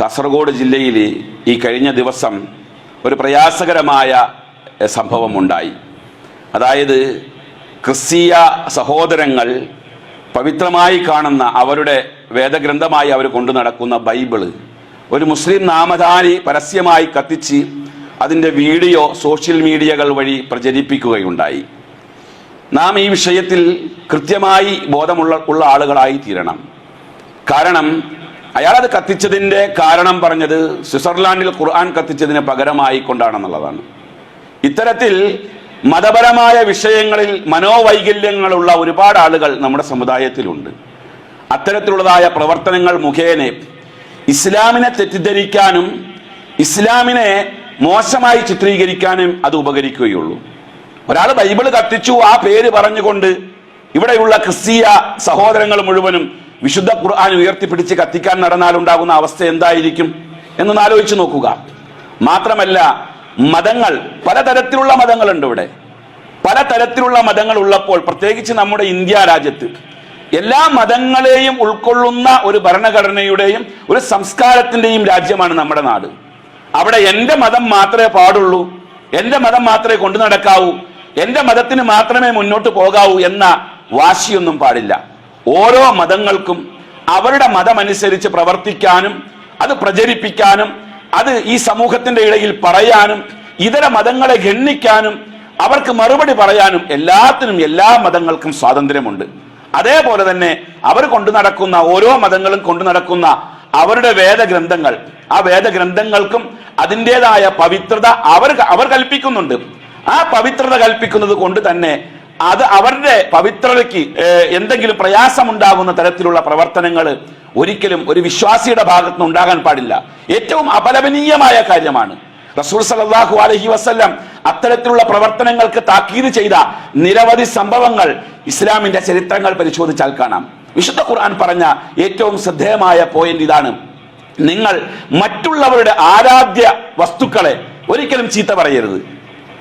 കാസർഗോഡ് ജില്ലയിൽ ഈ കഴിഞ്ഞ ദിവസം ഒരു പ്രയാസകരമായ സംഭവം സംഭവമുണ്ടായി. അതായത് ക്രിസ്തീയ സഹോദരങ്ങൾ പവിത്രമായി കാണുന്ന അവരുടെ വേദഗ്രന്ഥമായി അവർ കൊണ്ടു നടക്കുന്ന ബൈബിൾ ഒരു മുസ്ലിം നാമധാരി പരസ്യമായി കത്തിച്ച് അതിന്റെ വീഡിയോ സോഷ്യൽ മീഡിയകൾ വഴി പ്രചരിപ്പിക്കുകയുണ്ടായി. നാം ഈ വിഷയത്തിൽ കൃത്യമായി ബോധമുള്ള ഉള്ള ആളുകളായി തീരണം. കാരണം അയാളത് കത്തിച്ചതിന്റെ കാരണം പറഞ്ഞത് സ്വിറ്റ്സർലാൻഡിൽ ഖുർആൻ കത്തിച്ചതിന് പകരമായി കൊണ്ടാണെന്നുള്ളതാണ് ഇത്തരത്തിൽ മതപരമായ വിഷയങ്ങളിൽ മനോവൈകല്യങ്ങളുള്ള ഒരുപാട് ആളുകൾ നമ്മുടെ സമുദായത്തിലുണ്ട്. അത്തരത്തിലുള്ളതായ പ്രവർത്തനങ്ങൾ മുഖേന ഇസ്ലാമിനെ തെറ്റിദ്ധരിക്കാനും ഇസ്ലാമിനെ മോശമായി ചിത്രീകരിക്കാനും അത് ഉപകരിക്കുകയുള്ളൂ. ഒരാൾ ബൈബിൾ കത്തിച്ചു ആ പേര് പറഞ്ഞുകൊണ്ട് ഇവിടെയുള്ള ക്രിസ്തീയ സഹോദരങ്ങൾ മുഴുവനും വിശുദ്ധ ഖുർആൻ ഉയർത്തിപ്പിടിച്ച് കത്തിക്കാൻ നടന്നാലുണ്ടാകുന്ന അവസ്ഥ എന്തായിരിക്കും എന്നൊന്ന് ആലോചിച്ച് നോക്കുക. മാത്രമല്ല മതങ്ങൾ പലതരത്തിലുള്ള മതങ്ങളുണ്ട് ഇവിടെ. പലതരത്തിലുള്ള മതങ്ങൾ ഉള്ളപ്പോൾ പ്രത്യേകിച്ച് നമ്മുടെ ഇന്ത്യ രാജ്യത്ത് എല്ലാ മതങ്ങളെയും ഉൾക്കൊള്ളുന്ന ഒരു ഭരണഘടനയുടെയും ഒരു സംസ്കാരത്തിന്റെയും രാജ്യമാണ് നമ്മുടെ നാട്. അവിടെ എന്റെ മതം മാത്രമേ പാടുള്ളൂ എന്റെ മതം മാത്രമേ കൊണ്ടു നടക്കാവൂ എന്റെ മതത്തിന് മാത്രമേ മുന്നോട്ട് പോകാവൂ എന്ന വാശിയൊന്നും പാടില്ല. ഓരോ മതങ്ങൾക്കും അവരുടെ മതമനുസരിച്ച് പ്രവർത്തിക്കാനും അത് പ്രചരിപ്പിക്കാനും അത് ഈ സമൂഹത്തിന്റെ ഇടയിൽ പറയാനും ഇതര മതങ്ങളെ ഗണ്ണിക്കാനും അവർക്ക് മറുപടി പറയാനും എല്ലാത്തിനും എല്ലാ മതങ്ങൾക്കും സ്വാതന്ത്ര്യമുണ്ട്. അതേപോലെ തന്നെ അവർ കൊണ്ടു നടക്കുന്ന ഓരോ മതങ്ങളും കൊണ്ടു നടക്കുന്ന അവരുടെ വേദഗ്രന്ഥങ്ങൾ ആ വേദഗ്രന്ഥങ്ങൾക്കും അതിന്റെതായ പവിത്രത അവർ അവർ കൽപ്പിക്കുന്നുണ്ട്. ആ പവിത്രത കൽപ്പിക്കുന്നത് കൊണ്ട് തന്നെ അത് അവരുടെ പവിത്രതയ്ക്ക് എന്തെങ്കിലും പ്രയാസമുണ്ടാകുന്ന തരത്തിലുള്ള പ്രവർത്തനങ്ങൾ ഒരിക്കലും ഒരു വിശ്വാസിയുടെ ഭാഗത്തുനിന്ന് ഉണ്ടാകാൻ പാടില്ല. ഏറ്റവും അപലപനീയമായ കാര്യമാണ് റസൂൽ സല്ലല്ലാഹു അലഹി വസ്ല്ലാം അത്തരത്തിലുള്ള പ്രവർത്തനങ്ങൾക്ക് താക്കീത് ചെയ്ത നിരവധി സംഭവങ്ങൾ ഇസ്ലാമിന്റെ ചരിത്രങ്ങൾ പരിശോധിച്ചാൽ കാണാം. വിശുദ്ധ ഖുർആൻ പറഞ്ഞ ഏറ്റവും ശ്രദ്ധേയമായ പോയിന്റ് ഇതാണ്. നിങ്ങൾ മറ്റുള്ളവരുടെ ആരാധ്യ വസ്തുക്കളെ ഒരിക്കലും ചീത്ത പറയരുത്.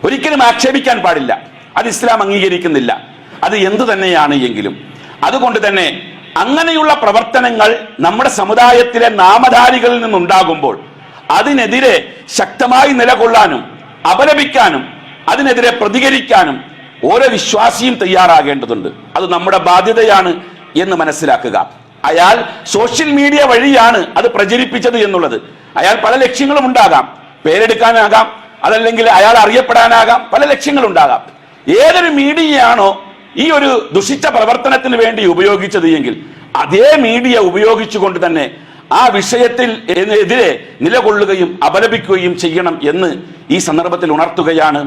ഒരിക്കലും ആക്ഷേപിക്കാൻ പാടില്ല. അത് ഇസ്ലാം അംഗീകരിക്കുന്നില്ല. അത് എന്തു തന്നെയാണ് എങ്കിലും. അതുകൊണ്ട് തന്നെ അങ്ങനെയുള്ള പ്രവർത്തനങ്ങൾ നമ്മുടെ സമുദായത്തിലെ നാമധാരികളിൽ നിന്നുണ്ടാകുമ്പോൾ അതിനെതിരെ ശക്തമായി നിലകൊള്ളാനും അപലപിക്കാനും അതിനെതിരെ പ്രതികരിക്കാനും ഓരോ വിശ്വാസിയും തയ്യാറാകേണ്ടതുണ്ട്. അത് നമ്മുടെ ബാധ്യതയാണ് എന്ന് മനസ്സിലാക്കുക. അയാൾ സോഷ്യൽ മീഡിയ വഴിയാണ് അത് പ്രചരിപ്പിച്ചത് എന്നുള്ളത്. അയാൾ പല ലക്ഷ്യങ്ങളും ഉണ്ടാകാം. പേരെടുക്കാനാകാം. അതല്ലെങ്കിൽ അയാൾ അറിയപ്പെടാനാകാം. പല ലക്ഷ്യങ്ങളുണ്ടാകാം. ഏതൊരു മീഡിയയാണോ ഈ ഒരു ദുഷിച്ച പ്രവർത്തനത്തിന് വേണ്ടി ഉപയോഗിച്ചത് എങ്കിൽ അതേ മീഡിയ ഉപയോഗിച്ചുകൊണ്ട് തന്നെ ആ വിഷയത്തിൽ എതിരെ നിലകൊള്ളുകയും അപലപിക്കുകയും ചെയ്യണം എന്ന് ഈ സന്ദർഭത്തിൽ ഉണർത്തുകയാണ്.